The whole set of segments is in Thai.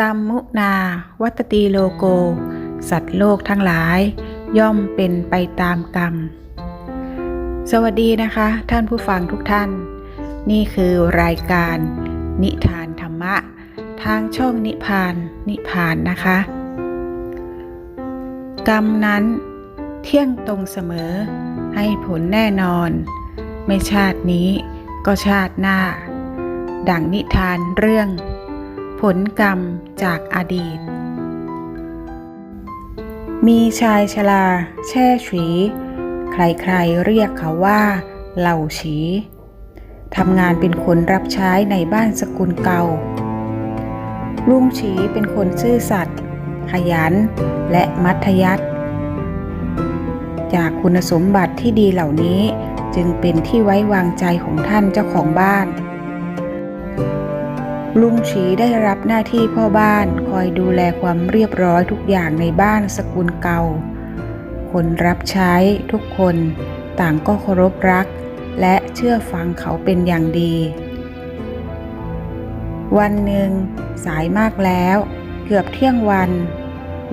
กรรมมุนา วัตตีโลโก สัตว์โลกทั้งหลาย ย่อมเป็นไปตามกรรม สวัสดีนะคะ ท่านผู้ฟังทุกท่าน นี่คือรายการ นิทานธรรมะ ทางช่องนิพานนิพานนะคะ กรรมนั้นเที่ยงตรงเสมอ ให้ผลแน่นอน ไม่ชาตินี้ก็ชาติหน้า ดังนิทานเรื่อง ผลกรรมจากอดีต มีชายชราแช่ฉี ใครๆเรียกเขาว่า เหล่าฉีทำงานเป็นคนรับใช้ในบ้านสกุลเก่า ลุงฉีเป็นคนซื่อสัตย์ขยัน และมัธยัติจากคุณสมบัติที่ดีเหล่านี้จึงเป็นที่ไว้วางใจของท่านเจ้าของบ้าน ลุงฉีได้รับหน้าที่พ่อบ้านคอยดูแลความเรียบร้อยทุกอย่างในบ้านสกุลเก่า คนรับใช้ทุกคนต่างก็เคารพรัก และเชื่อฟังเขาเป็นอย่างดี วันหนึ่ง สายมากแล้ว เกือบเที่ยงวัน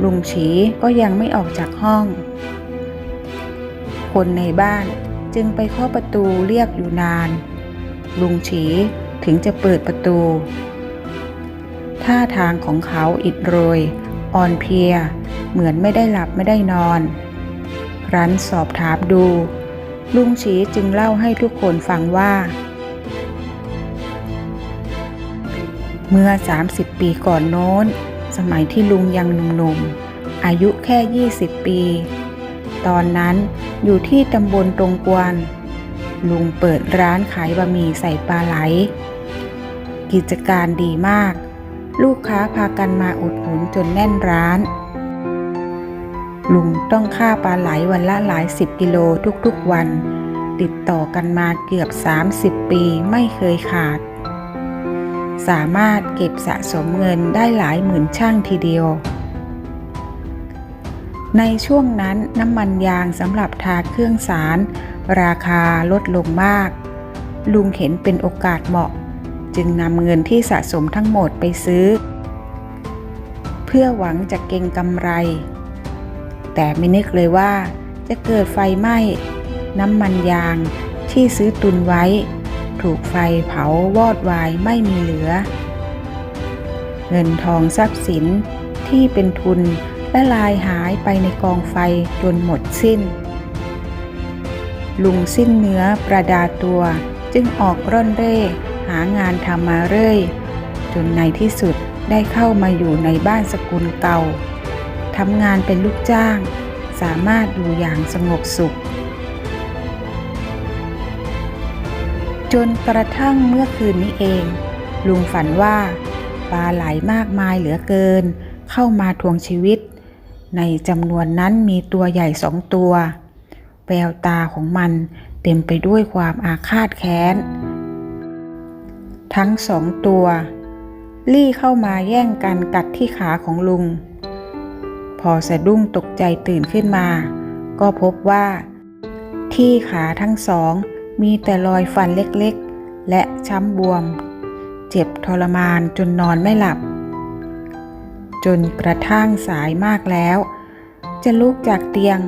ลุงฉีก็ยังไม่ออกจากห้อง คนในบ้านจึงไปเคาะประตูเรียกอยู่นาน ลุงฉีถึงจะเปิดประตู ท่าทางของเขาอิดโรย อ่อนเพลีย เหมือนไม่ได้หลับไม่ได้นอน รันสอบถามดู ลุงฉีจึงเล่าให้ทุกคนฟังว่า เมื่อ 30 ปีก่อนโน้น สมัยที่ลุงยังหนุ่มๆ อายุแค่ 20 ปี ตอนนั้นอยู่ที่ตำบลตรงกวน ลุงเปิดร้านขายบะหมี่ใส่ปลาไหล กิจการดีมาก ลูกค้าพากันมาอุดหนุนจนแน่นร้าน ลุงต้องฆ่าปลาไหลวันละหลายสิบกิโลทุกๆวัน ติดต่อกันมาเกือบ 30 ปีไม่เคยขาด สามารถเก็บสะสมเงินได้หลายหมื่นช่างทีเดียว ในช่วงนั้นน้ำมันยางสำหรับทาเครื่องสาร ราคาลดลงมาก ลุงเห็นเป็นโอกาสเหมาะ จึงนำเงินที่สะสมทั้งหมดไปซื้อ เพื่อหวังจะเก็งกำไร แต่ไม่นึกเลยว่าจะเกิดไฟไหม้น้ำมันยางที่ซื้อตุนไว้ ถูกไฟเผาวอดวายไม่มีเหลือ เงินทองทรัพย์สินที่เป็นทุนละลายหายไปในกองไฟจนหมดสิ้น ลุงสิ้นเนื้อประดาตัวจึงออกร่อนเร่ หางานทำมาเรื่อย จนในที่สุดได้เข้ามาอยู่ในบ้านสกุลเก่าทำงานเป็นลูกจ้าง สามารถอยู่อย่างสงบสุข จนกระทั่งเมื่อคืนนี้เอง ลุงฝันว่าปลาไหลมากมายเหลือเกิน เข้ามาทวงชีวิต ในจำนวนนั้นมีตัวใหญ่สองตัว แววตาของมันเต็มไปด้วยความอาฆาตแค้น ทั้งสองตัว ลี่เข้ามาแย่งกันกัดที่ขาของลุง พอสะดุ้งตกใจตื่นขึ้นมา ก็พบว่า ที่ขาทั้งสองมีแต่รอยฟันเล็กๆ และช้ำบวม เจ็บทรมานจนนอนไม่หลับ จนกระทั่งสายมากแล้ว จะลุกจากเตียง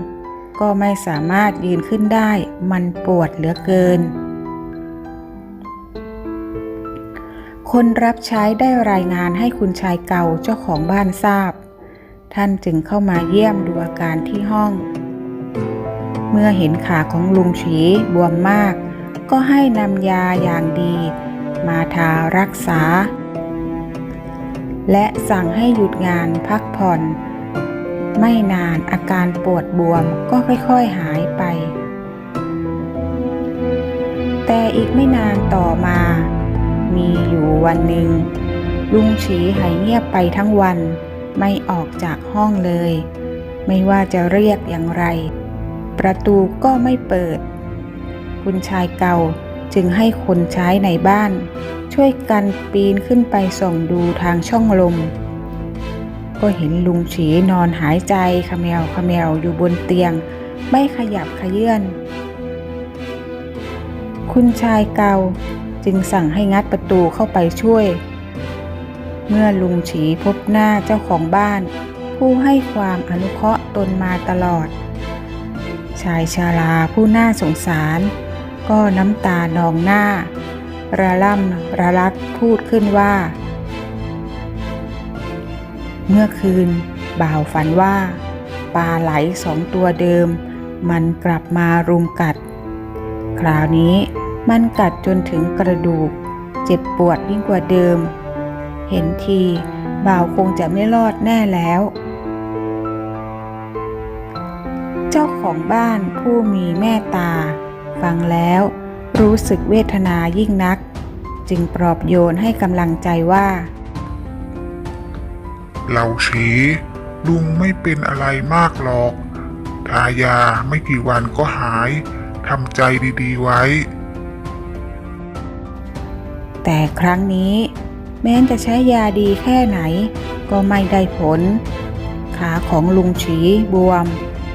ก็ไม่สามารถยืนขึ้นได้ มันปวดเหลือเกิน คนรับใช้ได้รายงานให้คุณชายเก่าเจ้าของบ้านทราบ ท่านจึงเข้ามาเยี่ยมดูอาการที่ห้อง เมื่อเห็นขาของลุงฉีบวมมาก ก็ให้นำยาอย่างดี มาทารักษา และสั่งให้หยุดงานพักผ่อน ไม่นานอาการปวดบวมก็ค่อยๆหายไป แต่อีกไม่นานต่อมา มีอยู่วันหนึ่งลุงฉีหายเงียบไปทั้งวัน ไม่ออกจากห้องเลย ไม่ว่าจะเรียกอย่างไร ประตูก็ไม่เปิด คุณชายเก่าจึงให้คนใช้ในบ้าน ช่วยกันปีนขึ้นไปส่องดูทางช่องลม ก็เห็นลุงฉีนอนหายใจขมแวขมแมวอยู่บนเตียง ไม่ขยับขยื่นคุณชายเก่า จึงสั่งให้งัดประตูเข้าไปช่วย เมื่อลุงฉีพบหน้าเจ้าของบ้าน ผู้ให้ความอนุเคราะห์ตนมาตลอด ชายชาลาผู้น่าสงสาร ก็น้ำตานองหน้า ระล่ำระลักพูดขึ้นว่า เมื่อคืนบ่าวฝันว่าปลาไหลสองตัวเดิม มันกลับมารุมกัด คราวนี้ มันกัดจนถึงกระดูก เจ็บปวดยิ่งกว่าเดิม เห็นทีบ่าวคงจะไม่รอดแน่แล้ว เจ้าของบ้านผู้มีแม่ตา ฟังแล้วรู้สึกเวทนายิ่งนัก จึงปลอบโยนให้กำลังใจว่า เราชีลุงไม่เป็นอะไรมากหรอก ทายาไม่กี่วันก็หาย ทำใจดีๆไว้ แต่ครั้งนี้แม้จะใช้ยาดีแค่ไหน ก็ไม่ได้ผล ขาของลุงฉีบวม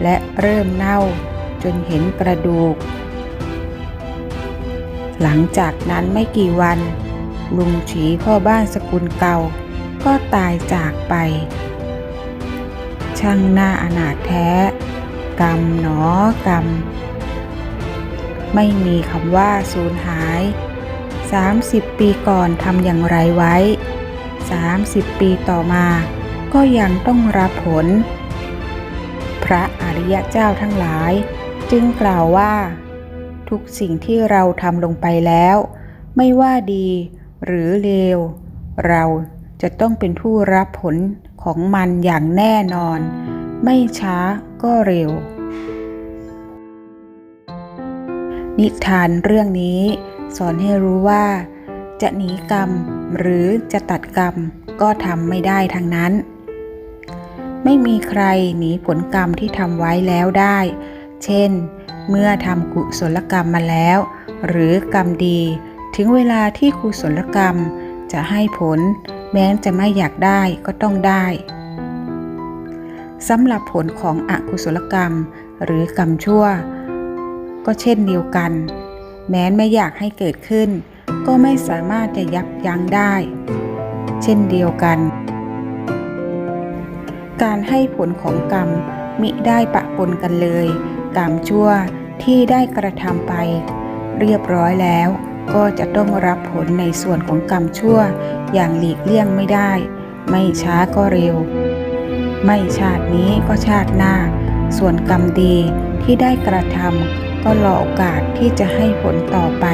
และเริ่มเน่าจนเห็นกระดูก หลังจากนั้นไม่กี่วัน ลุงฉีพ่อบ้านสกุลเก่า ก็ตายจากไป ช่างหน่าอนาถแท้ กรรมหนอกรรม ไม่มีคำว่าสูญหาย 30 ปีก่อนทำอย่างไรไว้ 30 ปีต่อมา ก็ยังต้องรับผล พระอริยะเจ้าทั้งหลาย จึงกล่าวว่า ทุกสิ่งที่เราทำลงไปแล้ว ไม่ว่าดีหรือเลว เราจะต้องเป็นผู้รับผลของมันอย่างแน่นอน ไม่ช้าก็เร็ว นิทานเรื่องนี้ สอนให้รู้ว่า จะหนีกรรมหรือจะตัดกรรมก็ทำไม่ได้ทั้งนั้น ไม่มีใครหนีผลกรรมที่ทำไว้แล้วได้ เช่น เมื่อทำกุศลกรรมมาแล้ว หรือกรรมดีถึงเวลาที่กุศลกรรมจะให้ผล แม้จะไม่อยากได้ก็ต้องได้สำหรับผลของอกุศลกรรมหรือกรรมชั่ว ก็เช่นเดียวกัน แม้ไม่อยากให้เกิดขึ้น ก็ไม่สามารถจะยับยั้งได้ เช่นเดียวกัน การให้ผลของกรรมมิได้ปะปนกันเลย กรรมชั่วที่ได้กระทำไป เรียบร้อยแล้วก็จะต้องรับผลในส่วนของกรรมชั่วอย่างหลีกเลี่ยงไม่ได้ ไม่ช้าก็เร็ว ไม่ชาตินี้ก็ชาติหน้า ส่วนกรรมดีที่ได้กระทำ ก็รอโอกาสที่จะให้ผลต่อไป